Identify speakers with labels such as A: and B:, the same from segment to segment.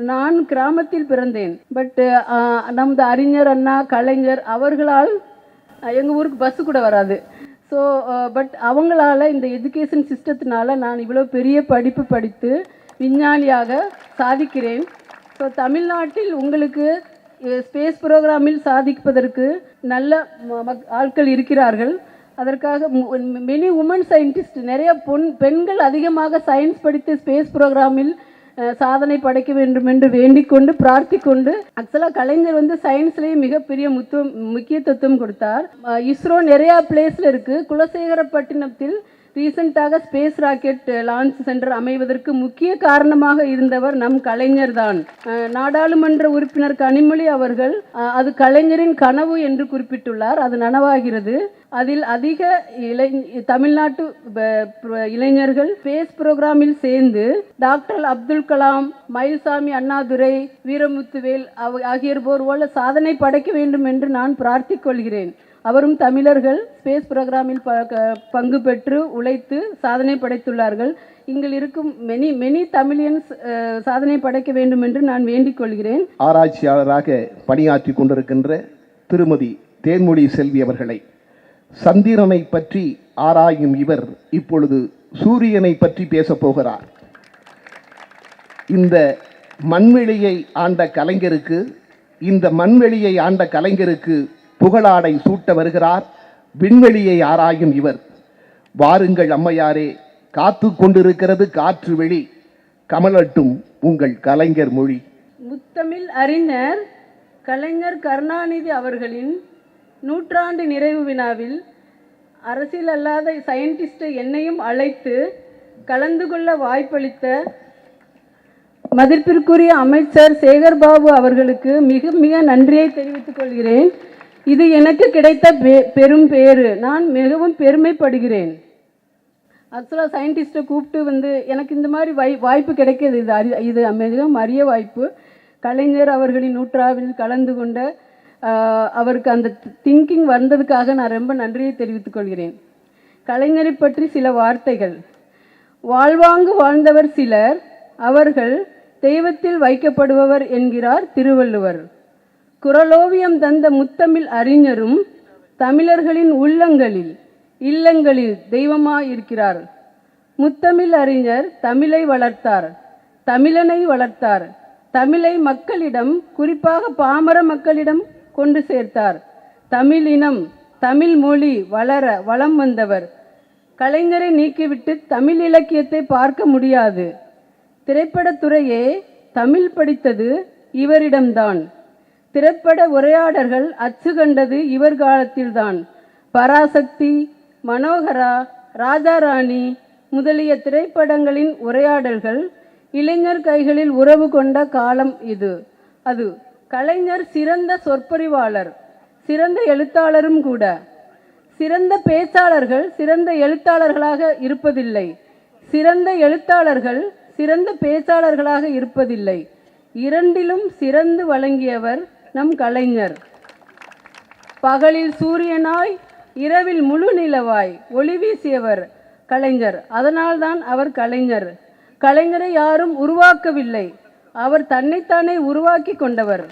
A: நான் கிராமத்தில் பிறந்தேன். பட் நமது அறிஞர் அண்ணா கலைஞர் அவர்களால் எங்கள் ஊருக்கு பஸ்ஸு கூட வராது. ஸோ பட் அவங்களால இந்த எஜுகேஷன் சிஸ்டத்தினால நான் இவ்வளோ பெரிய படிப்பு படித்து விஞ்ஞானியாக சாதிக்கிறேன். ஸோ தமிழ்நாட்டில் உங்களுக்கு ஸ்பேஸ் ப்ரோக்ராமில் சாதிப்பதற்கு நல்ல ம- மக்- ஆட்கள் இருக்கிறார்கள். அதற்காக மெனி உமன் சயின்டிஸ்ட் நிறைய பொன் பெண்கள் அதிகமாக சயின்ஸ் படித்து ஸ்பேஸ் ப்ரோக்ராமில் சாதனை படைக்க வேண்டும் என்று வேண்டிக் கொண்டு பிரார்த்திக்கொண்டு ஆக்சுவலாக கலைஞர் வந்து சயின்ஸ்லேயே மிகப்பெரிய முத்துவம் முக்கியத்துவம் கொடுத்தார். அஹ், இஸ்ரோ நிறையா பிளேஸில் இருக்குது குலசேகரப்பட்டினத்தில் ரீசெண்டாக ஸ்பேஸ் ராக்கெட் லான்ச் சென்டர் அமைவதற்கு முக்கிய காரணமாக இருந்தவர் நம் கலைஞர் தான் நாடாளுமன்ற உறுப்பினர் கனிமொழி அவர்கள் அது கலைஞரின் கனவு என்று குறிப்பிட்டுள்ளார். அது நனவாகிறது. அதில் அதிக இளை தமிழ்நாட்டு ப- இளைஞர்கள் ஸ்பேஸ் புரோகிராமில் சேர்ந்து டாக்டர் அப்துல் கலாம் மயில்சாமி அண்ணாதுரை வீரமுத்துவேல் அவ- ஆகியோர் போல சாதனை படைக்க வேண்டும் என்று நான் பிரார்த்திக்கொள்கிறேன் அவரும் தமிழர்கள் ஸ்பேஸ் ப்ரோக்ராமில் ப க- பங்கு பெற்று உழைத்து சாதனை படைத்துள்ளார்கள். இங்கில் இருக்கும் மெனி மெனி தமிழியன்ஸ் சாதனை படைக்க வேண்டும் என்று நான் வேண்டிக் கொள்கிறேன்.
B: ஆராய்ச்சியாளராக பணியாற்றி கொண்டிருக்கின்ற திருமதி தேன்மொழி செல்வி அவர்களை சந்திரனை பற்றி ஆராயும் இவர் இப்பொழுது சூரியனை பற்றி பேசப் போகிறார். இந்த மண்வெளியை ஆண்ட கலைஞருக்கு இந்த மண்வெளியை ஆண்ட கலைஞருக்கு புகழாடை சூட்ட வருகிறார். விண்வெளியை ஆராயும் இவர். வாருங்கள் அம்மையாரே காத்து கொண்டிருக்கிறது காற்று வெளி. கமலட்டும் உங்கள் கலைஞர் மொழி.
A: முத்தமிழ் அறிஞர் கலைஞர் கருணாநிதி அவர்களின் நூற்றாண்டு நிறைவு வினாவில் அரசியல் அல்லாத சயின்டிஸ்டை என்னையும் அழைத்து கலந்து கொள்ள வாய்ப்பளித்த மதிப்பிற்குரிய அமைச்சர் சேகர்பாபு அவர்களுக்கு மிக மிக நன்றியை தெரிவித்துக் கொள்கிறேன். இது எனக்கு கிடைத்த பெ- பெரும் பேரு நான் மிகவும் பெருமைப்படுகிறேன். ஆக்சுவலாக சயின்டிஸ்ட்டை கூப்பிட்டு வந்து எனக்கு இந்த மாதிரி வாய் வாய்ப்பு கிடைக்கிது இது அரி இது மிகவும் அரிய வாய்ப்பு. கலைஞர் அவர்களின் நூற்றாவில் கலந்து கொண்ட அவருக்கு அந்த திங்கிங் வந்ததுக்காக நான் ரொம்ப நன்றியை தெரிவித்துக் கொள்கிறேன். கலைஞரை பற்றி சில வார்த்தைகள். வாழ்வாங்கு வாழ்ந்தவர் சிலர் அவர்கள் தெய்வத்தில் வைக்கப்படுபவர் என்கிறார் திருவள்ளுவர். குரலோவியம் தந்த முத்தமிழ் அறிஞரும் தமிழர்களின் உள்ளங்களில் இல்லங்களில் தெய்வமாயிருக்கிறார். முத்தமிழ் அறிஞர் தமிழை வளர்த்தார் தமிழனை வளர்த்தார் தமிழை மக்களிடம் குறிப்பாக பாமர மக்களிடம் கொண்டு சேர்த்தார். தமிழ் இனம் தமிழ் மொழி வளர வளம் வந்தவர். கலைஞரை நீக்கிவிட்டு தமிழ் இலக்கியத்தை பார்க்க முடியாது. திரைப்படத்துறையே தமிழ் படித்தது இவரிடம்தான். திரைப்பட உரையாடல்கள் அச்சு கண்டது இவர் காலத்தில்தான். பராசக்தி மனோகரா ராஜாராணி முதலிய திரைப்படங்களின் உரையாடல்கள் இளைஞர் கைகளில் உறவு கொண்ட காலம் இது. அது கலைஞர் சிறந்த சொற்பொழிவாளர் சிறந்த எழுத்தாளரும் கூட. சிறந்த பேச்சாளர்கள் சிறந்த எழுத்தாளர்களாக இருப்பதில்லை. சிறந்த எழுத்தாளர்கள் சிறந்த பேச்சாளர்களாக இருப்பதில்லை. இரண்டிலும் சிறந்து வழங்கியவர் நம் கலைஞர். பகலில் சூரியனாய் இரவில் முழு நிலவாய் ஒளி வீசியவர் கலைஞர். அதனால்தான் அவர் கலைஞர். கலைஞரை யாரும் உருவாக்கவில்லை. அவர் தன்னைத்தானே உருவாக்கி கொண்டவர்.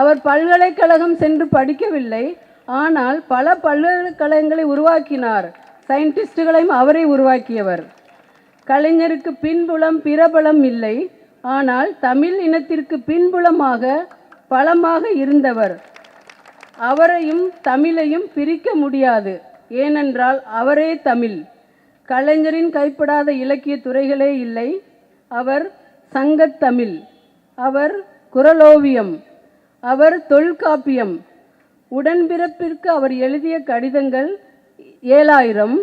A: அவர் பல்கலைக்கழகம் சென்று படிக்கவில்லை. ஆனால் பல பல்கலைக்கழகங்களை உருவாக்கினார். சயின்டிஸ்டுகளையும் அவரை உருவாக்கியவர். கலைஞருக்கு பின்புலம் பிரபலம் இல்லை. ஆனால் தமிழ் இனத்திற்கு பின்புலமாக பலமாக இருந்தவர். அவரையும் தமிழையும் பிரிக்க முடியாது. ஏனென்றால் அவரே தமிழ். கலைஞரின் கைப்படாத இலக்கிய துறைகளே இல்லை. அவர் சங்கத்தமிழ் அவர் குரலோவியம். அவர் தொல்காப்பியம். உடன்பிறப்பிற்கு அவர் எழுதிய கடிதங்கள் ஏழாயிரம்.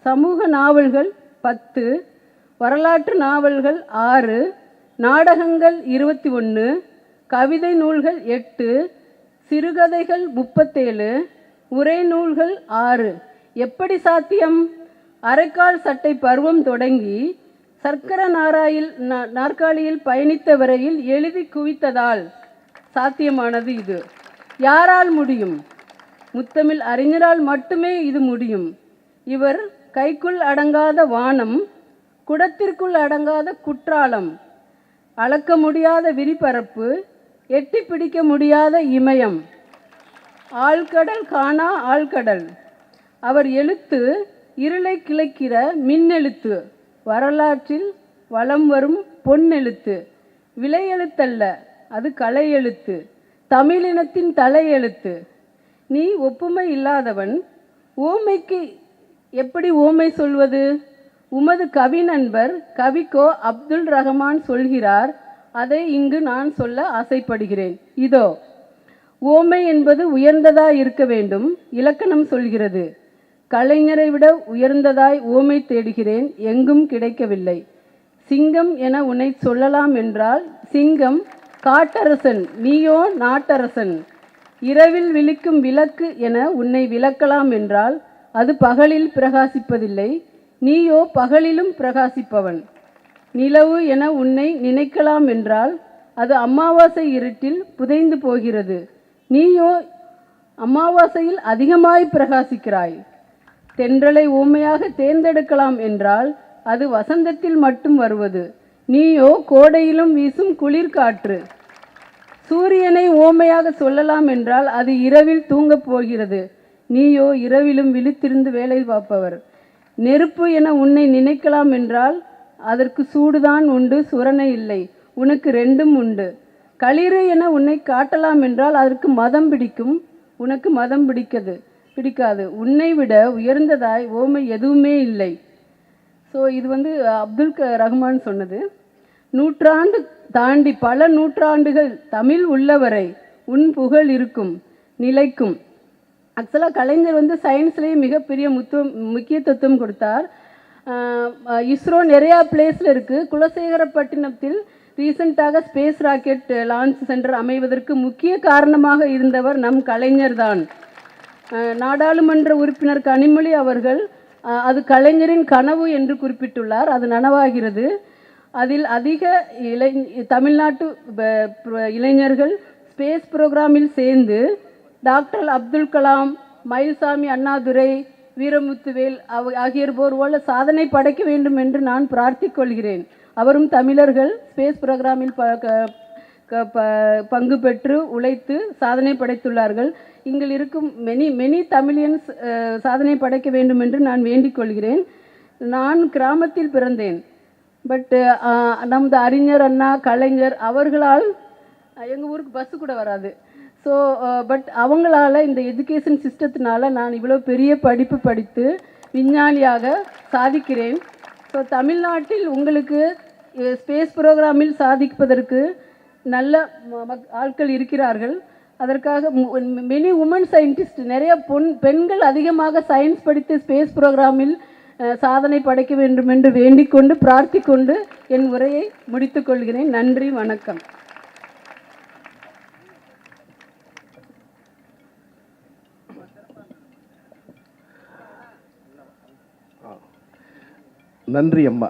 A: சமூக நாவல்கள் பத்து. வரலாற்று நாவல்கள் ஆறு. நாடகங்கள் இருபத்தி ஒன்று. கவிதை நூல்கள் எட்டு சிறுகதைகள் முப்பத்தேழு உரை நூல்கள் ஆறு. எப்படி சாத்தியம்? அரைக்கால் சட்டை பருவம் தொடங்கி சர்க்கர நாராயில் நா- நாற்காலியில் பயணித்த வரையில் எழுதி குவித்ததால் சாத்தியமானது இது. யாரால் முடியும்? முத்தமிழ் அறிஞரால் மட்டுமே இது முடியும். இவர் கைக்குள் அடங்காத வானம் குடத்திற்குள் அடங்காத குற்றாலம் அளக்க முடியாத விரிபரப்பு எட்டி பிடிக்க முடியாத இமயம். ஆழ்கடல் காணா ஆழ்கடல். அவர் எழுத்து இருளை கிளைக்கிற மின்னெழுத்து. வரலாற்றில் வலம் வரும் பொன்னெழுத்து. விலையெழுத்தல்ல அது கலை எழுத்து தமிழினத்தின் தலையெழுத்து. நீ ஒப்புமை இல்லாதவன் ஓமைக்கு எப்படி ஓமை சொல்வது? உமது கவி நண்பர் கவிக்கோ அப்துல் ரஹமான் சொல்கிறார் அதை இங்கு நான் சொல்ல ஆசைப்படுகிறேன். இதோ ஓமை என்பது உயர்ந்ததாய் இருக்க வேண்டும் இலக்கணம் சொல்கிறது. கலைஞரை விட உயர்ந்ததாய் ஓமை தேடுகிறேன் எங்கும் கிடைக்கவில்லை. சிங்கம் என உன்னை சொல்லலாம் என்றால் சிங்கம் காட்டரசன் நீயோ நாட்டரசன். இரவில் விழிக்கும் விளக்கு என உன்னை விளக்கலாம் என்றால் அது பகலில் பிரகாசிப்பதில்லை நீயோ பகலிலும் பிரகாசிப்பவன். நிலவு என உன்னை நினைக்கலாம் என்றால் அது அமாவாசை இருட்டில் புதைந்து போகிறது. நீயோ அமாவாசையில் அதிகமாய் பிரகாசிக்கிறாய். தென்றலை ஊமையாக தேர்ந்தெடுக்கலாம் என்றால் அது வசந்தத்தில் மட்டும் வருவது. நீயோ கோடையிலும் வீசும் குளிர்காற்று சூரியனை ஓமையாக சொல்லலாம் என்றால் அது இரவில் தூங்கப் போகிறது. நீயோ இரவிலும் விழித்திருந்து வேலை பார்ப்பவர். நெருப்பு என உன்னை நினைக்கலாம் என்றால் அதற்கு சூடுதான் உண்டு சுரணை இல்லை. உனக்கு ரெண்டும் உண்டு. களிறு என உன்னை காட்டலாம் என்றால் அதற்கு மதம் பிடிக்கும். உனக்கு மதம் பிடிக்கது பிடிக்காது. உன்னை விட உயர்ந்ததாய் ஓமை எதுவுமே இல்லை. ஸோ இது வந்து அப்துல் க ரஹ்மான் சொன்னது. நூற்றாண்டு தாண்டி பல நூற்றாண்டுகள் தமிழ் உள்ளவரை உன் புகழ் இருக்கும் நிலைக்கும். ஆக்சுவலாக கலைஞர் வந்து சயின்ஸ்லேயே மிகப்பெரிய முத்துவம் முக்கியத்துவம் கொடுத்தார். இஸ்ரோ நிறையா பிளேஸில் இருக்குது குலசேகரப்பட்டினத்தில் ரீசண்டாக ஸ்பேஸ் ராக்கெட் லான்ச் சென்டர் அமைவதற்கு முக்கிய காரணமாக இருந்தவர் நம் கலைஞர் தான் நாடாளுமன்ற உறுப்பினர் கனிமொழி அவர்கள் அது கலைஞரின் கனவு என்று குறிப்பிட்டுள்ளார். அது நனவாகிறது. அதில் அதிக இளை தமிழ்நாட்டு ப- இளைஞர்கள் ஸ்பேஸ் புரோகிராமில் சேர்ந்து டாக்டர் அப்துல் கலாம் மயில்சாமி அண்ணாதுரை வீரமுத்துவேல் அவ ஆகியோர் போல சாதனை படைக்க வேண்டும் என்று நான் பிரார்த்திக்கொள்கிறேன். அவரும் தமிழர்கள் ஸ்பேஸ் ப்ரோக்ராமில் ப க- க- ப- பங்கு பெற்று உழைத்து சாதனை படைத்துள்ளார்கள். இங்கே இருக்கும் மெனி மெனி தமிழியன்ஸ் சாதனை படைக்க வேண்டும் என்று நான் வேண்டிக் கொள்கிறேன். நான் கிராமத்தில் பிறந்தேன். பட் நமது அறிஞர் அண்ணா கலைஞர் அவர்களால் எங்கள் ஊருக்கு பஸ்ஸு கூட வராது. ஸோ பட் uh, அவங்களால இந்த எஜுகேஷன் சிஸ்டத்தினால நான் இவ்வளோ பெரிய படிப்பு படித்து விஞ்ஞானியாக சாதிக்கிறேன். ஸோ தமிழ்நாட்டில் உங்களுக்கு ஸ்பேஸ் ப்ரோக்ராமில் சாதிப்பதற்கு நல்ல ம- மக்- ஆட்கள் இருக்கிறார்கள். அதற்காக மெனி உமன் சயின்டிஸ்ட் நிறைய பொன் பெண்கள் அதிகமாக சயின்ஸ் படித்து ஸ்பேஸ் ப்ரோக்ராமில் சாதனை படைக்க வேண்டும் என்று வேண்டிக் கொண்டு பிரார்த்திக்கொண்டு என் உரையை முடித்துக்கொள்கிறேன் நன்றி வணக்கம்.
B: நன்றி அம்மா.